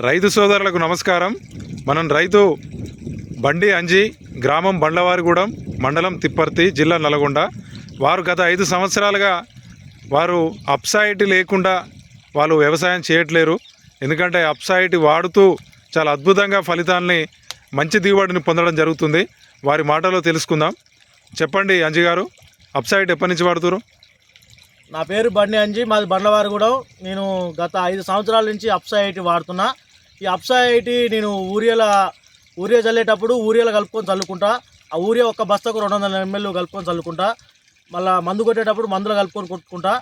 రైతు సోదరులకు నమస్కారం. మనం రైతు బండి అంజి గ్రామం బండ్లవారిగూడెం మండలం తిప్పర్తి జిల్లా నల్గొండ. వారు గత ఐదు సంవత్సరాలుగా వారు అప్సైట్ లేకుండా వాళ్ళు వ్యవసాయం చేయట్లేరు. ఎందుకంటే అప్సైట్ వాడుతూ చాలా అద్భుతంగా ఫలితాల్ని మంచి దిగుబడిని పొందడం జరుగుతుంది. వారి మాటలో తెలుసుకుందాం. చెప్పండి అంజి గారు అప్సైట్ ఎప్పటి నుంచి వాడుతురు నా పేరు బండి అంజి మాది బండ్లవారిగూడెం. నేను గత ఐదు సంవత్సరాల నుంచి అప్సా వాడుతున్నా. ఈ అప్సా ఐటీ నేను ఊరియల ఊరియా చల్లేటప్పుడు ఊరియాలో కలుపుకొని చల్లుకుంటా. ఆ ఊరియా ఒక బస్తాకు రెండు వందల ఎంఎల్ కలుపుకొని చల్లుకుంటా. మళ్ళీ మందు కొట్టేటప్పుడు మందులు కలుపుకొని కొట్టుకుంటా.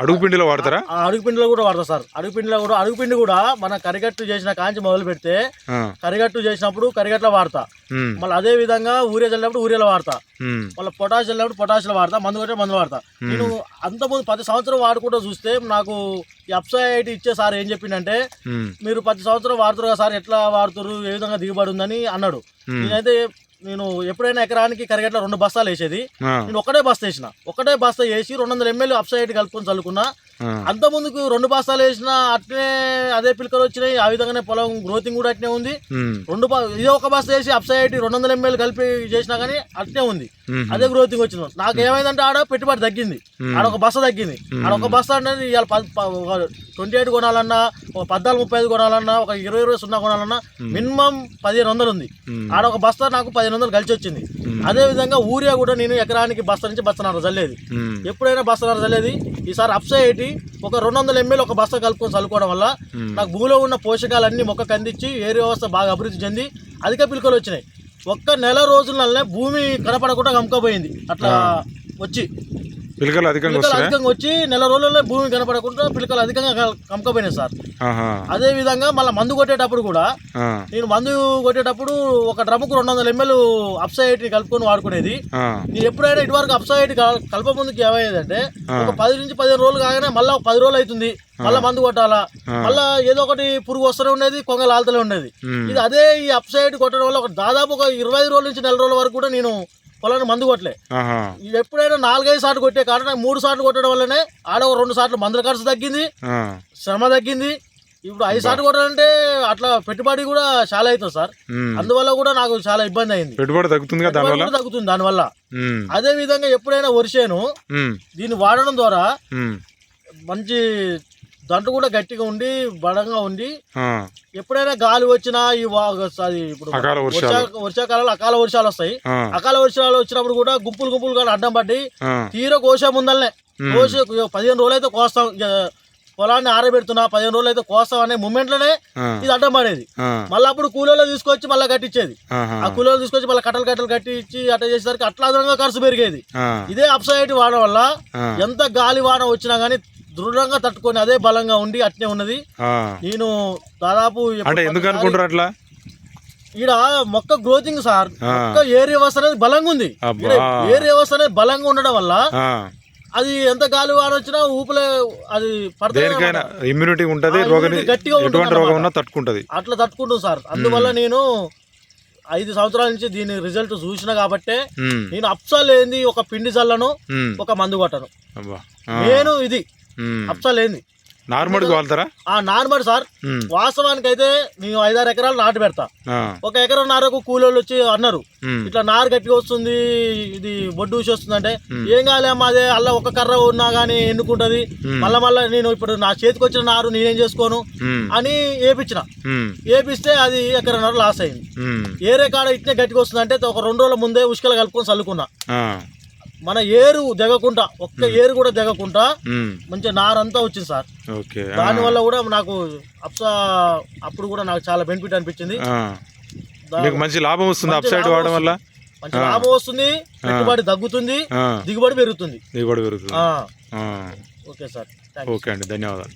అడుగు పిండిలో వాడతారా అడుగుపిండిలో కూడా వాడతా సార్. అడుగుపిండిలో కూడా అడుగుపిండి కూడా మన కరిగట్టు చేసిన కాంచి మొదలు పెడితే కరిగట్టు చేసినప్పుడు కరిగట్లో వాడతా. మళ్ళీ అదే విధంగా ఊరియా చల్లినప్పుడు ఊరియాలో వాడతా. మళ్ళీ పొటాష్ చల్లినప్పుడు పొటాష్లో వాడతా. మందు కొట్టే మందులు వాడతా. నేను అంతకుముందు పది సంవత్సరం వాడుకుంటూ చూస్తే నాకు ఈ అప్సైట్ ఇచ్చే సార్ ఏం చెప్పిండంటే మీరు పది సంవత్సరం వాడుతారు కదా సార్ ఎట్లా వాడుతారు ఏ విధంగా దిగుబడి ఉందని అన్నాడు. నేనైతే నేను ఎప్పుడైనా ఎకరానికి కరిగట్ల రెండు బస్తాలు వేసేది. నేను ఒకటే బస్తా వేసిన. ఒకటే బస్తా వేసి రెండు వందల ఎంఎల్ అప్సైట్ కలుపుకొని చల్లుకున్నా. అంత ముందుకు రెండు బస్తాలు వేసిన అట్నే అదే పిలకలు వచ్చినాయి. ఆ విధంగానే పొలం గ్రోతింగ్ కూడా అట్నే ఉంది. రెండు ఇదే ఒక బస్తా వేసి అప్సైట్ రెండు వందల ఎంఎల్ కలిపి చేసినా కానీ అట్నే ఉంది. అదే గ్రోతింగ్ వచ్చింది. నాకు ఏమైందంటే ఆడ పెట్టుబడి తగ్గింది. ఆడ ఒక బస్తా తగ్గింది. ఆడ ఒక బస్తా అనేది ఇవాళ ట్వంటీ ఎయిట్ కొనాలన్నా ఒక పద్నాలుగు ముప్పై ఐదు కొనాలన్నా ఒక ఇరవై ఇరవై సున్నా కొనాలన్నా మినిమం పదిహేను వందలు ఉంది. ఆడ ఒక బస్తా నాకు పదిహేను వందలు కలిసి వచ్చింది. అదే విధంగా ఊరియా కూడా నేను ఎకరానికి బస్తా నుంచి బస్తన్నర చల్లేది ఎప్పుడైనా బస్తన్నర చల్లేది ఈసారి అప్సై ఎయిటీ ఒక రెండు వందల ఎంఎల్ ఒక బస్తా కలుపుకొని చల్లుకోవడం వల్ల. నాకు భూమిలో ఉన్న పోషకాలన్నీ మొక్కకు అందించి ఏరు వ్యవస్థ బాగా అభివృద్ధి చెంది అధిక పిలుకలు వచ్చినాయి. ఒక్క నెల రోజులనే భూమి కనపడకుండా కమ్ముకపోయింది అట్లా వచ్చి పిలకలు అధికంగా పిలకలు వస్తాయా అధికంగా వచ్చి నెల రోజుల్లో భూమి కనపడకుండా పిలకలు అధికంగా కం- కమ్ముకపోయినాయి సార్. ఆహా, అదే విధంగా మళ్ళీ మందు కొట్టేటప్పుడు కూడా ఆ, నేను మందు కొట్టేటప్పుడు ఒక డ్రమ్ముకు రెండు వందల ఎంఎల్ అప్సైట్ కలుపుకొని వాడుకునేది. ఆ, నేను ఎప్పుడైనా ఇటువరకు అప్సైట్ కలప ముందుకి ఏమయ్యేదంటే. ఒక పది నుంచి పదిహేను రోజులు కాగానే మళ్ళీ ఒక పది రోజులు అవుతుంది. మళ్ళీ మందు కొట్టాలా. మళ్ళీ ఏదో ఒకటి పురుగు వస్తూనే ఉండేది కొంగలు ఆలుతూనే ఉండేది. ఇది అదే ఈ అప్సైడ్ కొట్టడం వల్ల ఒక దాదాపు ఒక ఇరవై ఐదు రోజుల నుంచి నెల రోజుల వరకు కూడా నేను పొలాన్ని మందు కొట్టలే. ఇది ఎప్పుడైనా నాలుగైదు సార్లు కొట్టే కారణం మూడు సార్లు కొట్టడం వల్లనే ఆడ ఒక రెండు సార్లు మందుల ఖర్చు తగ్గింది శ్రమ తగ్గింది. ఇప్పుడు ఐదు సార్లు కొట్టాలంటే అట్లా పెట్టుబడి కూడా చాలా అవుతుంది సార్. అందువల్ల కూడా నాకు చాలా ఇబ్బంది అయింది. పెట్టుబడి కూడా తగ్గుతుంది దానివల్ల. అదే విధంగా ఎప్పుడైనా వరిసేను దీన్ని వాడడం ద్వారా మంచి దంటు కూడా గట్టిగా ఉండి బలంగా ఉండి ఎప్పుడైనా గాలి వచ్చినా ఈ అది ఇప్పుడు వర్షాకాలంలో అకాల వర్షాలు వస్తాయి. అకాల వర్షాలు వచ్చినప్పుడు కూడా గుంపులు గుంపులు కూడా అడ్డం పట్టి తీర కోసే ముందల్నే. కోసి పదిహేను రోజులు అయితే కోస్తాం పొలాన్ని ఆరబెడుతున్నా పదిహేను రోజులు అయితే కోస్తాం అనే మూమెంట్లోనే ఇది అడ్డం పడేది. మళ్ళీ అప్పుడు కూలీలో తీసుకొచ్చి మళ్ళీ కట్టించేది ఆ కూలీలో తీసుకొచ్చి మళ్ళీ కట్టలు కట్టలు కట్టించి అట్లా చేసేసరికి అట్లా అదనంగా ఖర్చు పెరిగేది. ఇదే అప్సైడ్ వాడడం వల్ల ఎంత గాలి వాన వచ్చినా గానీ దృఢంగా తట్టుకొని అదే బలంగా ఉండి అట్నే ఉన్నది. నేను దాదాపు అంటే ఎందుకు అనుకుంటారు అట్లా? ఈడ మొక్క గ్రోతింగ్ సార్. మొక్క ఏర్ వ్యవస్థ అనేది బలంగా ఉంది. ఏర్ వ్యవస్థ అనేది బలంగా ఉండడం వల్ల అది ఎంత గాలి వాన వచ్చినా ఊపులే అది దేనికైనా ఇమ్యూనిటీ ఉంటది గట్టిగా ఎటువంటి రోగం అన్నమాట. ఉన్నా తట్టుకుంటది. అట్లా తట్టుకుంటుంది సార్. అందువల్ల నేను ఐదు సంవత్సరాల నుంచి దీని రిజల్ట్ చూసిన కాబట్టే నేను అప్సా లేని ఒక పిండి చల్లను ఒక మందు కొట్టను. నేను ఇది ఉమ్. అప్సా లేని నార్మల్గా వాళ్తారా? ఆ నార్మల్ సార్. వాస్తవానికి అయితే నేను ఐదారు ఎకరాలు నాటు పెడతా. ఒక ఎకరం నారకు కూలోళ్ళు వచ్చి అన్నారు. ఇట్లా నారు గట్టిగా వస్తుంది ఇది బొడ్డు ఊసి వస్తుంది అంటే ఏం కాలేమ్మా అదే అల్ల ఒక కర్ర ఉన్నా గానీ ఎన్నుకుంటది మ్మ్. మళ్ళా మళ్ళా నేను ఇప్పుడు నా చేతికి వచ్చిన నారు నేనేం చేసుకోను? అని ఏపించిన ఏపిస్తే అది ఎకరన్నర లాస్ అయింది. ఏరే కాడ ఇట్నే గట్టిగా వస్తుంది అంటే ఒక రెండు రోజుల ముందే ఉష్కలు కలుపుకొని చల్లుకున్నా. మన ఏరు దిగకుండా ఒక్క ఏరు కూడా దిగకుండా మంచి నారంతా వచ్చింది సార్. ఓకే ఆ, దానివల్ల కూడా నాకు అప్సా అప్పుడు కూడా నాకు చాలా బెనిఫిట్ అనిపించింది. మంచి లాభం వస్తుంది మంచి అప్ సైడ్ లాభం వాడడం వల్ల? మంచి లాభం వస్తుంది పెట్టుబడి తగ్గుతుంది దిగుబడి పెరుగుతుంది. దిగుబడి పెరుగుతుంది. ఓకే సార్ ఓకే అండి ధన్యవాదాలు.